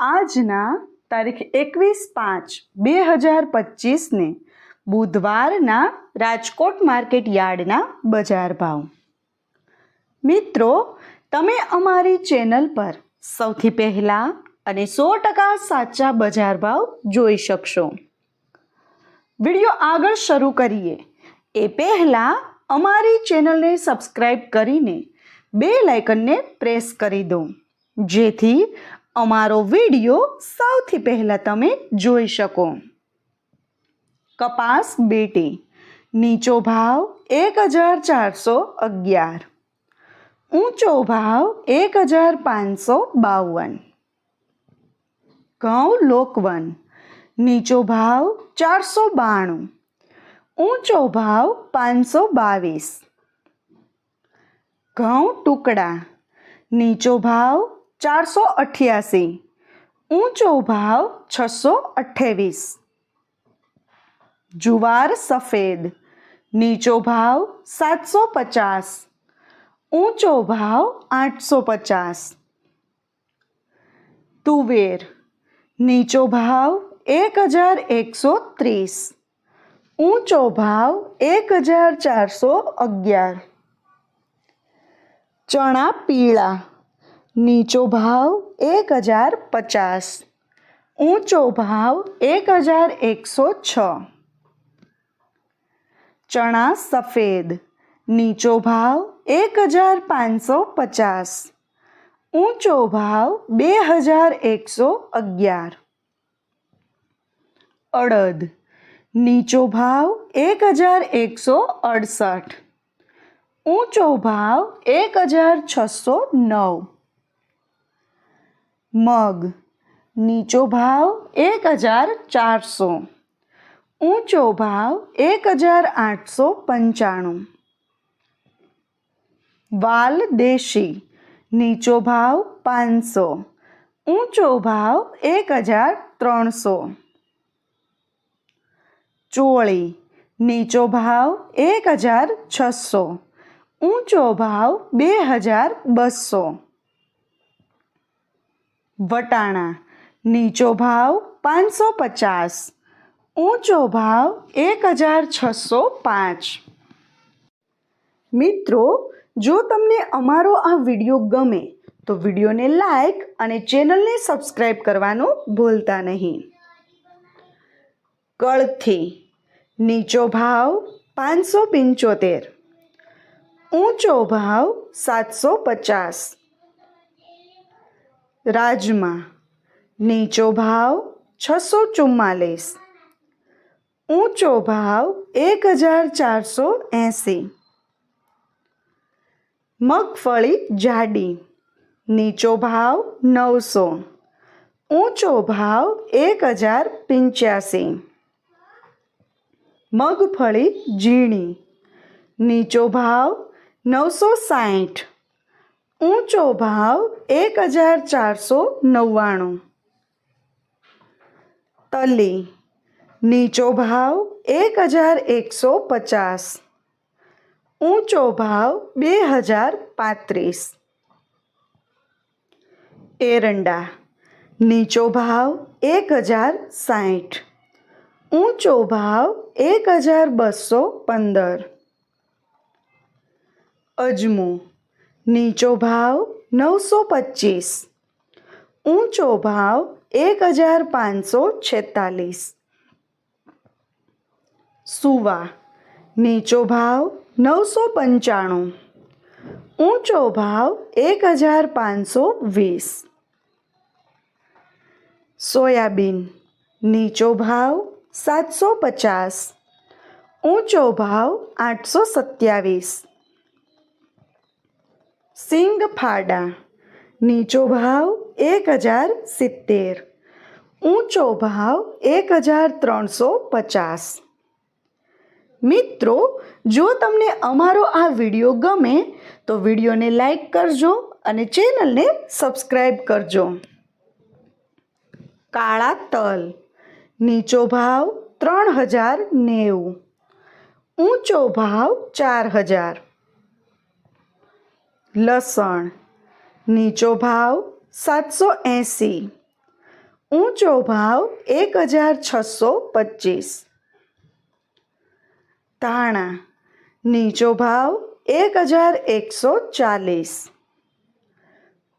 આજના તારીખ એકવીસ પાંચ બે હજાર પચીસને બુધવારના રાજકોટ માર્કેટ યાર્ડના બજાર ભાવ. મિત્રો, તમે અમારી ચેનલ પર સૌથી પહેલાં અને સો ટકા સાચા બજાર ભાવ જોઈ શકશો. વીડિયો આગળ શરૂ કરીએ. એ પહેલાં અમારી ચેનલને સબસ્ક્રાઈબ કરીને બે લાઇકનને પ્રેસ કરી દો. જેથી અમારો વીડિયો સૌથી પહેલાં તમે જોઈ શકો. કપાસ બેટી, નીચો ભાવ એક હજાર ચારસો અગિયાર. ઊંચો ભાવ એક હજાર પાંચસો બાવન. ઘઉં લોકવન, નીચો ભાવ ચારસો બાણું. ઊંચો ભાવ પાંચસો બાવીસ. ઘઉં ટુકડા, નીચો ભાવ ચારસો અઠ્યાસી. ઊંચો ભાવ છસો અઠ્ઠાવીસ જુવાર સફેદ. નીચો ભાવ સાતસો પચાસ. ઊંચો ભાવ આઠસો પચાસ. તુવેર. નીચો ભાવ એક હજાર એકસો ત્રીસ. ઊંચો ભાવ એક હજાર ચારસો અગિયાર. ચણા પીળા. નીચો ભાવ એક હજાર પચાસ. ઊંચો ભાવ એક હજાર એકસો છ. ચણા સફેદ. નીચો ભાવ એક હજાર પાંચસો પચાસ. ઊંચો ભાવ બે હજાર એકસો અગિયાર. અડદ. નીચો ભાવ એક હજાર એકસો અડસઠ. ઊંચો ભાવ એક હજાર છસો નવ. મગ. નીચો ભાવ એક હજાર ચારસો. ઊંચો ભાવ એક હજાર આઠસો પંચાણું. વાલ દેશી. નીચો ભાવ પાંચસો. ઊંચો ભાવ એક હજાર ત્રણસો. ચોળી. નીચો ભાવ એક હજાર છસો. ઊંચો ભાવ બે હજાર બસો. વટાણા, નીચો ભાવ પાંચસો પચાસ, ઊંચો ભાવ એક હજાર છસો પાંચ. મિત્રો, જો તમને અમારો આ વીડિયો ગમે, તો વિડીયોને લાઈક અને ચેનલને સબસ્ક્રાઈબ કરવાનું ભૂલતા નહીં. કળથી, નીચો ભાવ પાંચસો પંચોતેર, ઊંચો ભાવ સાતસો પચાસ. રાજમા નીચો ભાવ છસો ચુમ્માલીસ, ઊંચો ભાવ એક હજાર ચારસો એંસી. મગફળી જાડી, નીચો ભાવ નવસો, ઊંચો ભાવ એક હજાર પંચ્યાસી. મગફળી ઝીણી, નીચો ભાવ નવસો સાઠ ઊંચો ભાવ એક હજાર ચારસો નવ્વાણું. તલી, નીચો ભાવ એક હજાર એકસો પચાસ. ઊંચો ભાવ બે હજાર પાંત્રીસ. એરંડા, નીચો ભાવ એક હજાર સાઠ. ઊંચો ભાવ એક હજાર બસો પંદર. અજમો નીચો ભાવ નવસો પચીસ ઊંચો ભાવ એક હજાર પાંચસો છેતાલીસ. સુવા, નીચો ભાવ નવસો પંચાણું, ઊંચો ભાવ એક હજાર પાંચસો વીસ. સોયાબીન, નીચો ભાવ સાતસો પચાસ, ઊંચો ભાવ આઠસો સત્યાવીસ. સિંગ ફાડા નીચો ભાવ એક હજાર સિત્તેર. ઊંચો ભાવ એક હજાર ત્રણસો પચાસ. મિત્રો, જો તમને અમારો આ વીડિયો ગમે, તો વિડીયોને લાઈક કરજો અને ચેનલને સબસ્ક્રાઈબ કરજો. કાળા તલ. નીચો ભાવ ત્રણ હજાર નેવું. ઊંચો ભાવ ચાર હજાર. લસણ, નીચો ભાવ સાતસો એંસી, ઊંચો ભાવ એક હજાર છસો પચીસ. ધાણા, નીચો ભાવ એક હજાર એકસો ચાલીસ.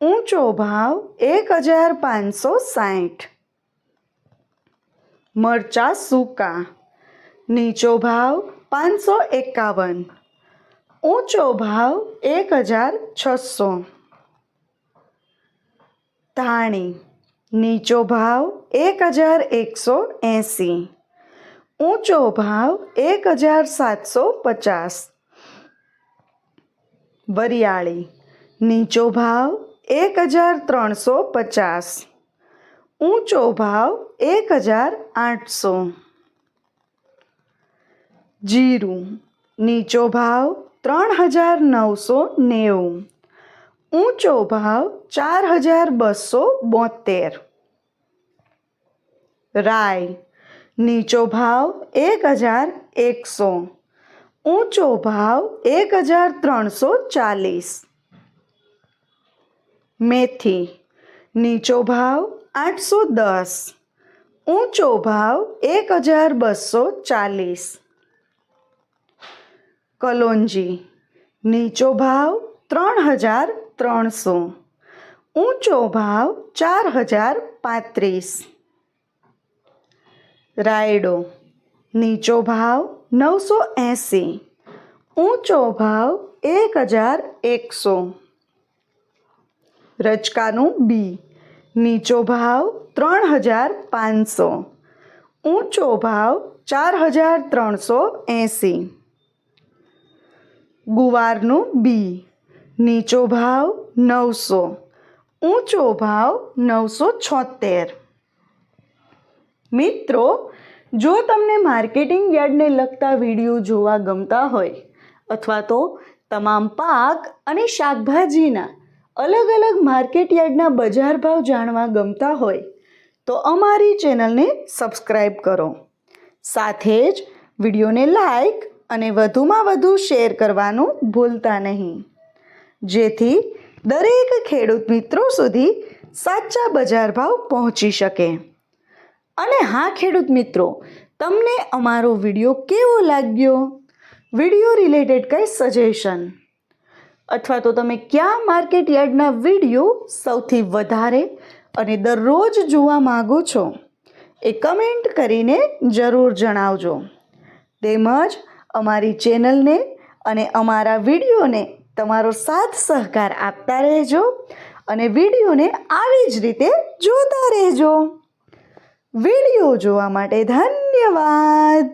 ઊંચો ભાવ એક હજાર પાંચસો સાઠ. મરચા સૂકા, નીચો ભાવ પાંચસો એકાવન. ઊંચો ભાવ એક હજાર છસો. ધાણી નીચો ભાવ એક હજાર એકસો એંસી. ઊંચો ભાવ એક હજાર સાતસો પચાસ. વરિયાળી. નીચો ભાવ એક હજાર ત્રણસો પચાસ. ઊંચો ભાવ એક હજાર આઠસો. જીરું. નીચો ભાવ ત્રણ હજાર નવસો નેવું. ઊંચો ભાવ ચાર હજાર બસો બોતેર. રાય, નીચો ભાવ એક હજાર એકસો. ઊંચો ભાવ એક હજાર ત્રણસો ચાલીસ. મેથી, નીચો ભાવ આઠસો દસ. ઊંચો ભાવ એક હજાર બસો ચાલીસ. કલોંજી, નીચો ભાવ ત્રણ હજાર ત્રણસો, ઊંચો ભાવ ચાર હજાર પાંત્રીસ. રાયડો, નીચો ભાવ નવસો એંસી, ઊંચો ભાવ એક હજાર એકસો. રચકાનું બી, નીચો ભાવ ત્રણ હજાર પાંચસો, ઊંચો ભાવ ચાર હજાર ત્રણસો એંસી. ગુવારનું બી. નીચો ભાવ નવસો. ઊંચો ભાવ નવસો છોતેર. મિત્રો, જો તમને માર્કેટિંગ યાર્ડને લગતા વીડિયો જોવા ગમતા હોય, અથવા તો તમામ પાક અને શાકભાજીના અલગ અલગ માર્કેટ યાર્ડના બજાર ભાવ જાણવા ગમતા હોય, તો અમારી ચેનલને સબસ્ક્રાઈબ કરો. સાથે જ વિડીયોને લાઈક અને વધુમાં વધુ શેર કરવાનું ભૂલતા નહીં. જેથી દરેક ખેડૂત મિત્રો સુધી સાચા બજાર ભાવ પહોંચી શકે. અને હા, ખેડૂત મિત્રો, તમને અમારો વીડિયો કેવો લાગ્યો? વીડિયો રિલેટેડ કંઈ સજેશન? અથવા તો તમે કયા માર્કેટ યાર્ડના વીડિયો સૌથી વધારે અને દરરોજ જોવા માગો છો? એ કમેન્ટ કરીને જરૂર જણાવજો. તેમજ અમારી ચેનલને અને અમારા વિડીયોને તમારો સાથ સહકાર આપતા રહેજો અને વિડીયોને આવી જ રીતે જોતા રહેજો. વીડિયો જોવા માટે ધન્યવાદ.